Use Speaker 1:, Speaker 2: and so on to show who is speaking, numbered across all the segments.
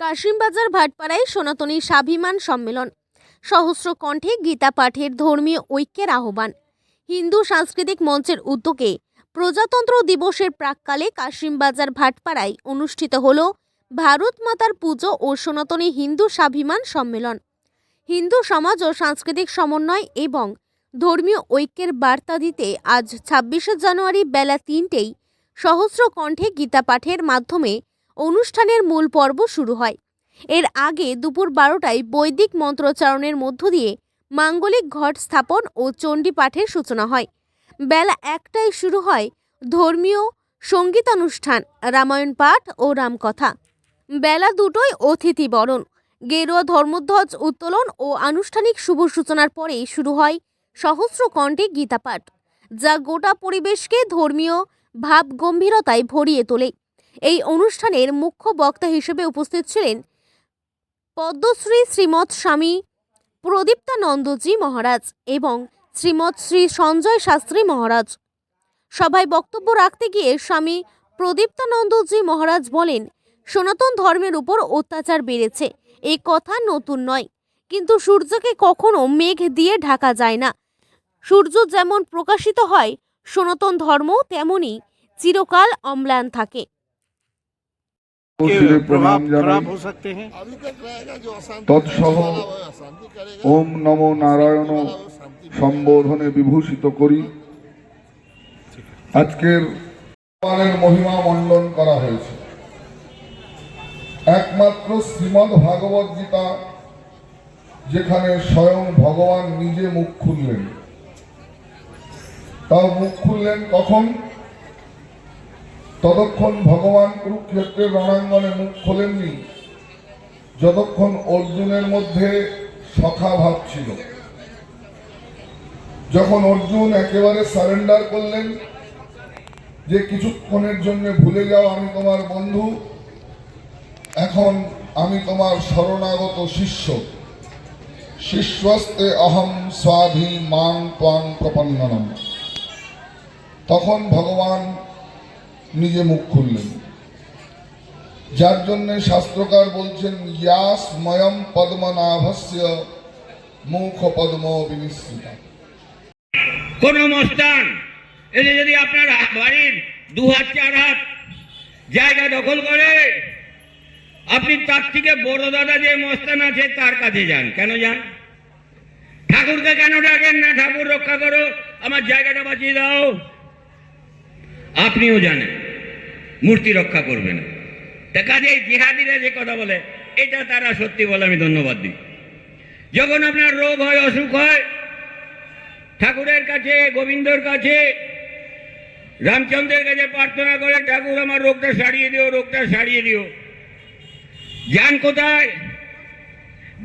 Speaker 1: কাশিমবাজার ভাটপাড়ায় সনাতনী স্বাভিমান সম্মেলন। সহস্র কণ্ঠে গীতা পাঠের ধর্মীয় ঐক্যের আহ্বান। হিন্দু সাংস্কৃতিক মঞ্চের উদ্যোগে প্রজাতন্ত্র দিবসের প্রাককালে কাশিমবাজার ভাটপাড়ায় অনুষ্ঠিত হল ভারত মাতার পুজো ও সনাতনী হিন্দু স্বাভিমান সম্মেলন। হিন্দু সমাজ ও সাংস্কৃতিক সমন্বয় এবং ধর্মীয় ঐক্যের বার্তা দিতে আজ ছাব্বিশে জানুয়ারি বেলা তিনটেই সহস্র কণ্ঠে গীতা পাঠের মাধ্যমে অনুষ্ঠানের মূল পর্ব শুরু হয়। এর আগে দুপুর বারোটায় বৈদিক মন্ত্রোচ্চারণের মধ্য দিয়ে মাঙ্গলিক ঘট স্থাপন ও চণ্ডী পাঠের সূচনা হয়। বেলা একটায় শুরু হয় ধর্মীয় সঙ্গীতানুষ্ঠান, রামায়ণ পাঠ ও রামকথা। বেলা দুটোয় অতিথি বরণ, গেরুয়া ধর্মধ্বজ উত্তোলন ও আনুষ্ঠানিক শুভ সূচনার পরেই শুরু হয় সহস্র কণ্ঠে গীতাপাঠ, যা গোটা পরিবেশকে ধর্মীয় ভাব গম্ভীরতায় ভরিয়ে তোলে। এই অনুষ্ঠানের মুখ্য বক্তা হিসেবে উপস্থিত ছিলেন পদ্মশ্রী শ্রীমৎ স্বামী প্রদীপ্তানন্দজি মহারাজ এবং শ্রীমৎ শ্রী সঞ্জয় শাস্ত্রী মহারাজ। সভায় বক্তব্য রাখতে গিয়ে স্বামী প্রদীপ্তানন্দজি মহারাজ বলেন, সনাতন ধর্মের উপর অত্যাচার বেড়েছে এই কথা নতুন নয়। কিন্তু সূর্যকে কখনো মেঘ দিয়ে ঢাকা যায় না। সূর্য যেমন প্রকাশিত হয়, সনাতন ধর্ম তেমনি চিরকাল অম্লান থাকে।
Speaker 2: रहेगा जो अशांति
Speaker 3: তৎসহ
Speaker 2: फैलावा है, अशांति करेगा
Speaker 3: ওম নমো নারায়ণ সম্বোধনে বিভূষিত করি আজকের ভগবানের মহিমা মণ্ডন করা হয়েছে একমাত্র শ্রীমদ্ ভাগবত গীতা যেখানে স্বয়ং ভগবান নিজে মুখ খুললেন তাও মুখ খুললেন কখন ততক্ষণ ভগবান কুরুক্ষেত্রের রণাঙ্গনে মুখ খোলেননি। যতক্ষণ অর্জুনের মধ্যে সখা ভাব ছিল। যখন অর্জুন একেবারে সারেন্ডার করলেন যে কিছুক্ষণের জন্য ভুলে যাও আমি তোমার বন্ধু, এখন আমি তোমার শরণাগত শিষ্য। শিষ্যস্তে অহম স্বাধীন মাং ত্বাং প্রপন্ননম। তখন ভগবান নিজে মুখ খুললেন। যার জন্য শাস্ত্রকার বলছেন, ইয়াস ময়ম পদ্মনাভস্য মুখ পদ্ম বিনিশ্চিতা।
Speaker 4: কোন মস্তান এসে যদি আপনার বাড়ির দু হাত চার হাত জায়গা দখল করে, আপনি তার থেকে বড় দাদা যে মস্তান আছে, তার কাছে যান। কেন যান? ঠাকুরকে কেন ডাকেন না? ঠাকুর রক্ষা করো, আমার জায়গাটা বাঁচিয়ে দাও। আপনিও জানেন, মূর্তি রক্ষা করবে না। তা কাজে জিহাদিরা যে কথা বলে, এটা তারা সত্যি বলে আমি ধন্যবাদ দিই। যখন আপনার রোগ হয়, অসুখ হয়, ঠাকুরের কাছে, গোবিন্দর কাছে, রামচন্দ্রের কাছে প্রার্থনা করে, ঠাকুর, আমার রোগটা সারিয়ে দিও, রোগটা সারিয়ে দিও। যান কোথায়?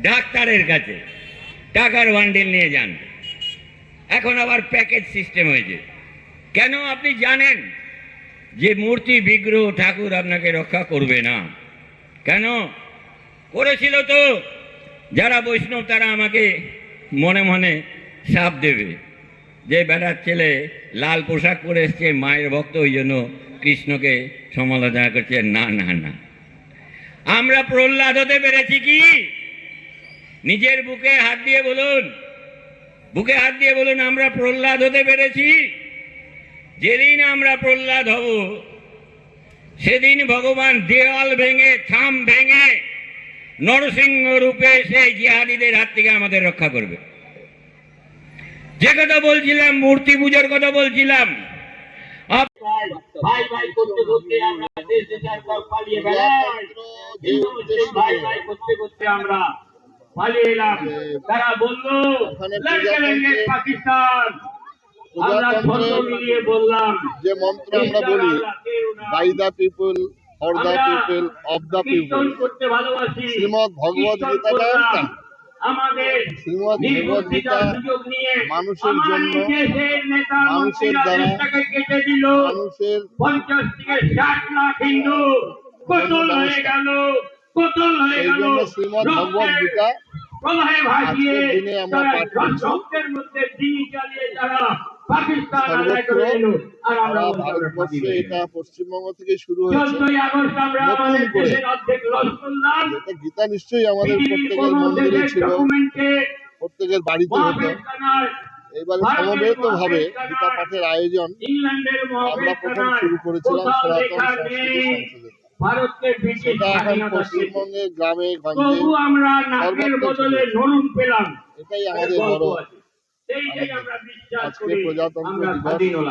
Speaker 4: ডাক্তারের কাছে। টাকার বান্ডিল নিয়ে যান। এখন আবার প্যাকেজ সিস্টেম হয়েছে। কেন আপনি জানেন? যে মূর্তি বিগ্রহ ঠাকুর আপনাকে রক্ষা করবে না। কেন? করেছিল তো। যারা বৈষ্ণব, তারা আমাকে মনে মনে সাপ দেবে। যে বেড়ার ছেলে লাল পোশাক পরে এসছে, মায়ের ভক্ত, ওই জন্য কৃষ্ণকে সমালোচনা করছে। না না না। আমরা প্রহ্লাদ হতে পেরেছি কি? নিজের বুকে হাত দিয়ে বলুন। বুকে হাত দিয়ে বলুন, আমরা প্রহ্লাদ হতে পেরেছি? যেদিন আমরা প্রহ্লাদ হব, সেদিন ভগবান দেওয়াল ভেঙে, থাম ভেঙে, নরসিংহ রূপে সেই জিহাদিদের হাত থেকে আমাদের রক্ষা করবে। যে কথা বলছিলাম, মূর্তি পূজার কথা বলছিলাম তারা বলল পাকিস্তান।
Speaker 2: যে মন্ত্র আমরা বলি by the people for the people
Speaker 4: of the people
Speaker 2: Shrimad গীতাটা ভগবদ গীতা মানুষের জন্য, মানুষের দ্বারা, মানুষের
Speaker 4: পঞ্চাশ থেকে ষাট লাখ হিন্দু কতল হয়ে গেল কতল হয়ে গেল।
Speaker 2: জন্য শ্রীমদ্ ভগবদ গীতা
Speaker 4: প্রবাহে ভাসিয়ে তারা মধ্যে চালিয়ে
Speaker 2: এটা পশ্চিমবঙ্গ থেকে শুরু হয়েছে। নতুন করে। গীতা নিশ্চয়ই আমাদের প্রত্যেকের মন্দিরে ছিল। প্রত্যেকের বাড়িতে হতো। এবারে সমবেত ভাবে গীতা পাঠের আয়োজন আমরা প্রথম শুরু করেছিলাম সনাতন সংস্কৃতি সংসদে
Speaker 4: ভারতকে ব্রিটিশ
Speaker 2: পশ্চিমবঙ্গের গ্রামে গঞ্জে
Speaker 4: আমরা নাকের বদলে নরুন পেলাম।
Speaker 2: এটাই আমাদের বড় আজকে প্রজাতন্ত্র দিবস।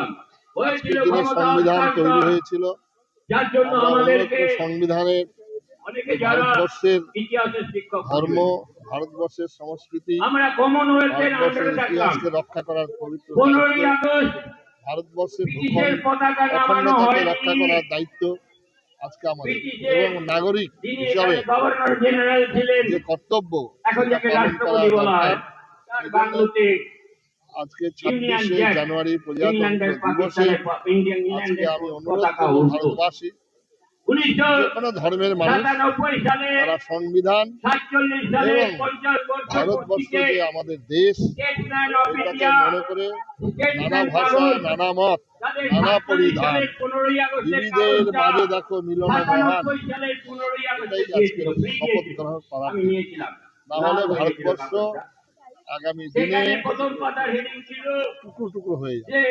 Speaker 2: দিনে সংবিধান তৈরি হয়েছিল। সংবিধানের ভারতবর্ষের ধর্ম ভারতবর্ষের সংস্কৃতি ভারতবর্ষের ইতিহাসকে রক্ষা করার পবিত্র ভারতবর্ষের অখণ্ডতাকে রক্ষা করার দায়িত্ব আজকে আমাদের। এবং নাগরিক হিসাবে যে কর্তব্য আজকে ছাব্বিশে জানুয়ারি প্রজাতন্ত্র দিবসে। আজকে আমি অনুরোধ করব ভারতবাসী কোনো ধর্মের মানুষ তারা সংবিধান এবং
Speaker 4: পঞ্চাশ বছর
Speaker 2: ভারতবর্ষ যে আমাদের দেশ এটাকে মনে করে নানা ভাষা নানা মত নানা পরিধান।
Speaker 4: সালের 15ই আগস্টের
Speaker 2: বিবিধের মাঝে দেখো মিলন মহান।
Speaker 4: 97 সালের 15ই আগস্টে
Speaker 2: এটাই আজকে শপথ গ্রহণ করা না হলে ভারতবর্ষ। আগামী দিনে
Speaker 4: প্রথম পাতার হেডিং ছিল
Speaker 2: টুকরো টুকরো হয়ে যাবে।